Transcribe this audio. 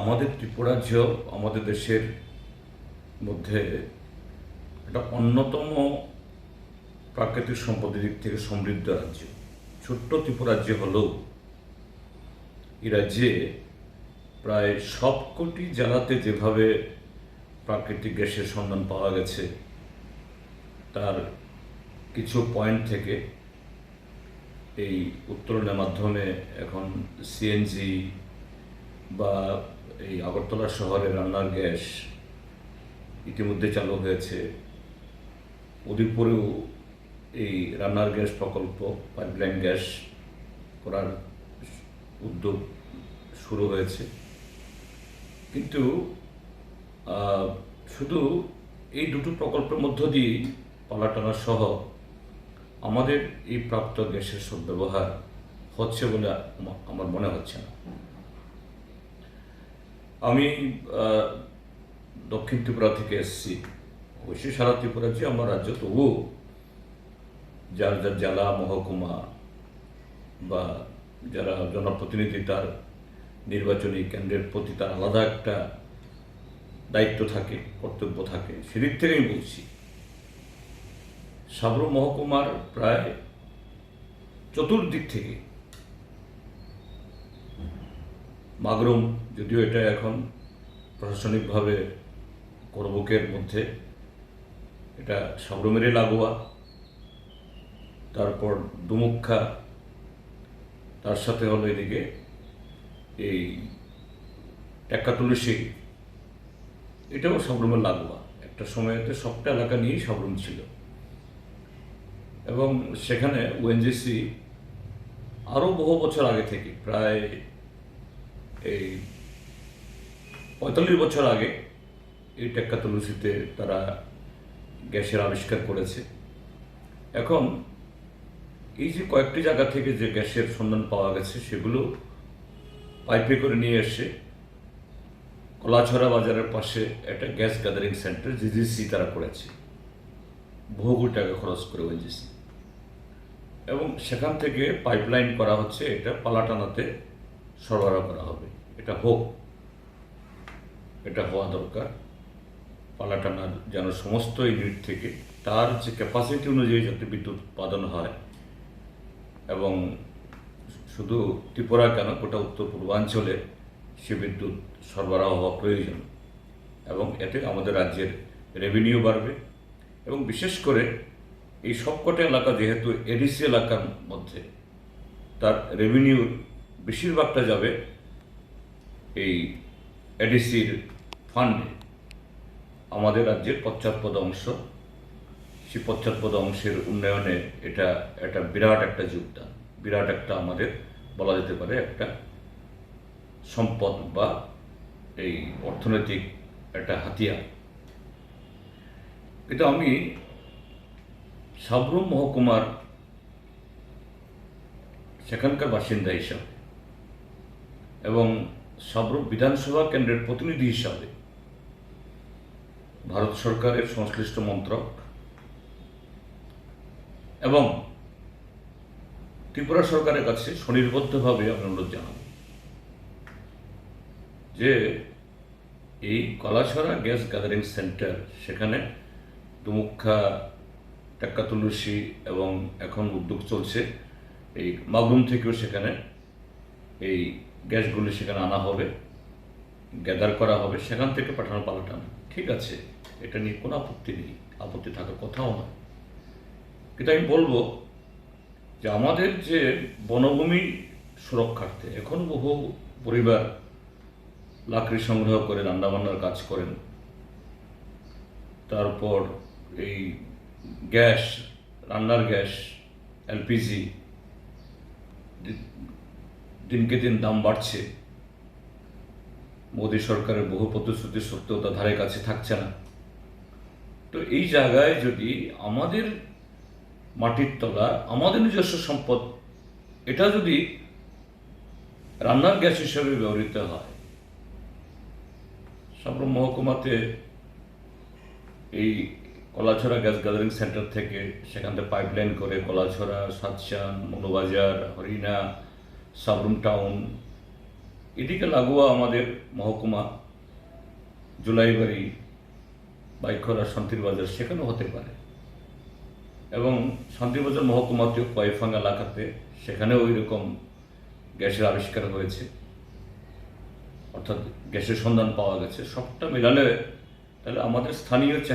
আমাদের ত্রিপুরাজ্য আমাদের দেশের মধ্যে একটা অন্যতম প্রাকৃতিক সম্পদের দিক থেকে সমৃদ্ধ রাজ্য। ছোট্ট ত্রিপুরাজ্য হলেও এই রাজ্যে প্রায় সবকটি জেলাতে যেভাবে প্রাকৃতিক গ্যাসের সন্ধান পাওয়া গেছে, তার কিছু পয়েন্ট থেকে এই উত্তরণের মাধ্যমে এখন সিএনজি বা এই আগরতলা শহরে রান্নার গ্যাস ইতিমধ্যে চালু হয়েছে। উদয়পুরেও এই রান্নার গ্যাস প্রকল্প পাইপলাইন গ্যাস করার উদ্যোগ শুরু হয়েছে। কিন্তু শুধু এই দুটো প্রকল্পের মধ্য দিয়েই পালাটানা সহ আমাদের এই প্রাপ্ত গ্যাসের সব ব্যবহার হচ্ছে বলে আমার মনে হচ্ছে না। আমি দক্ষিণ ত্রিপুরা থেকে এসেছি। অবশ্যই সারা ত্রিপুরা যে আমার রাজ্য, তবুও যার যার জেলা, মহকুমা বা যারা জনপ্রতিনিধি, তার নির্বাচনী কেন্দ্রের প্রতি তার আলাদা একটা দায়িত্ব থাকে, কর্তব্য থাকে, সেদিক থেকে আমি বলছি, সাবরু মহকুমার প্রায় চতুর্দিক থেকে মাগরুম, যদিও এটা এখন প্রশাসনিকভাবে করবুকের মধ্যে। এটা সাবরুমেরই লাগোয়া। তারপর দুমুক্ষা তার সাথে হলো এদিকে এই টেক্কা তুলসী এটাও সাবরুমের লাগোয়া। একটা সময়তে সবটা এলাকা নিয়েই সাবরুম ছিল। এবং সেখানে ওএনজিসি আরও বহু বছর আগে থেকে, প্রায় এই পঁয়তাল্লিশ বছর আগে এই টেক্কা তুলসীতে তারা গ্যাসের আবিষ্কার করেছে। এখন এই যে কয়েকটি জায়গা থেকে যে গ্যাসের সন্ধান পাওয়া গেছে, সেগুলো পাইপে করে নিয়ে এসে কলাছড়া বাজারের পাশে একটা গ্যাস গ্যাদারিং সেন্টার জিজিসি তারা করেছে। বহু টাকা খরচ করে ওএনজিসি এবং সেখান থেকে পাইপলাইন করা হচ্ছে, এটা পালাটানাতে সরবরাহ করা হবে। এটা হোক, এটা হওয়া দরকার। পালাটানার যেন সমস্ত ইউনিট থেকে তার যে ক্যাপাসিটি অনুযায়ী যাতে বিদ্যুৎ উৎপাদন হয় এবং শুধু ত্রিপুরা কেন, গোটা উত্তর পূর্বাঞ্চলে সে বিদ্যুৎ সরবরাহ হওয়া প্রয়োজন এবং এতে আমাদের রাজ্যের রেভিনিউ বাড়বে এবং বিশেষ করে এই সবকটা এলাকা যেহেতু এডিসি এলাকার মধ্যে, তার রেভিনিউর বেশিরভাগটা যাবে এই এডিসির ফান্ডে আমাদের রাজ্যের পশ্চাৎপদ অংশ, সেই পশ্চাৎপদ অংশের উন্নয়নে এটা একটা বিরাট একটা যোগদান, বিরাট একটা আমাদের বলা যেতে পারে একটা সম্পদ বা এই অর্থনৈতিক একটা হাতিয়ার। কিন্তু আমি সাবরুম মহকুমার সেখানকার বাসিন্দা হিসাবে এবং সাবরুম বিধানসভা কেন্দ্রের প্রতিনিধি হিসাবে ভারত সরকারের সংশ্লিষ্ট মন্ত্রক এবং ত্রিপুরা সরকারের কাছে স্বনির্বদ্ধভাবে আমি অনুরোধ জানাব যে এই কলাছড়া গ্যাস গ্যাদারিং সেন্টার, সেখানে দুমুক্ষা টাক্কা তুলসী এবং এখন উদ্যোগ চলছে। এই মাগরুম থেকেও সেখানে এই গ্যাসগুলি সেখানে আনা হবে, গ্যাদার করা হবে, সেখান থেকে পাঠানো পাল্টানো ঠিক আছে, এটা নিয়ে কোনো আপত্তি নেই, আপত্তি থাকার কথাও নয়। কিন্তু আমি বলব যে আমাদের যে বনভূমি সুরক্ষার্থে, এখন বহু পরিবার লাকড়ি সংগ্রহ করে, রান্নাবান্নার কাজ করেন, তারপর এই গ্যাস, রান্নার গ্যাস, এলপিজি দিনকে দিন দাম বাড়ছে। মোদী সরকারের বহু প্রতিশ্রুতি সত্ত্বেও তা ধারে কাছে থাকছে না। তো এই জায়গায় যদি আমাদের মাটির তলা, আমাদের নিজস্ব সম্পদ, এটা যদি রান্নার গ্যাস হিসেবে ব্যবহৃত হয় সাবরুম মহকুমাতে এই কলাছড়া গ্যাস গ্যাদারিং সেন্টার থেকে সেখান থেকে পাইপলাইন করে কলাছড়া সাতসান মনোবাজার হরিণা সাবরুম টাউন, এদিকে লাগোয়া আমাদের মহকুমা, জুলাইবাড়ি, বাইখরা, শান্তিরবাজার, সেখানেও হতে পারে। এবং শান্তিবাজার মহকুমাতেও কয়েফাং এলাকাতে সেখানেও ওই রকম গ্যাসের আবিষ্কার হয়েছে। অর্থাৎ গ্যাসের সন্ধান পাওয়া গেছে। সবটা মেলালে তাহলে আমাদের স্থানীয় চাহিদা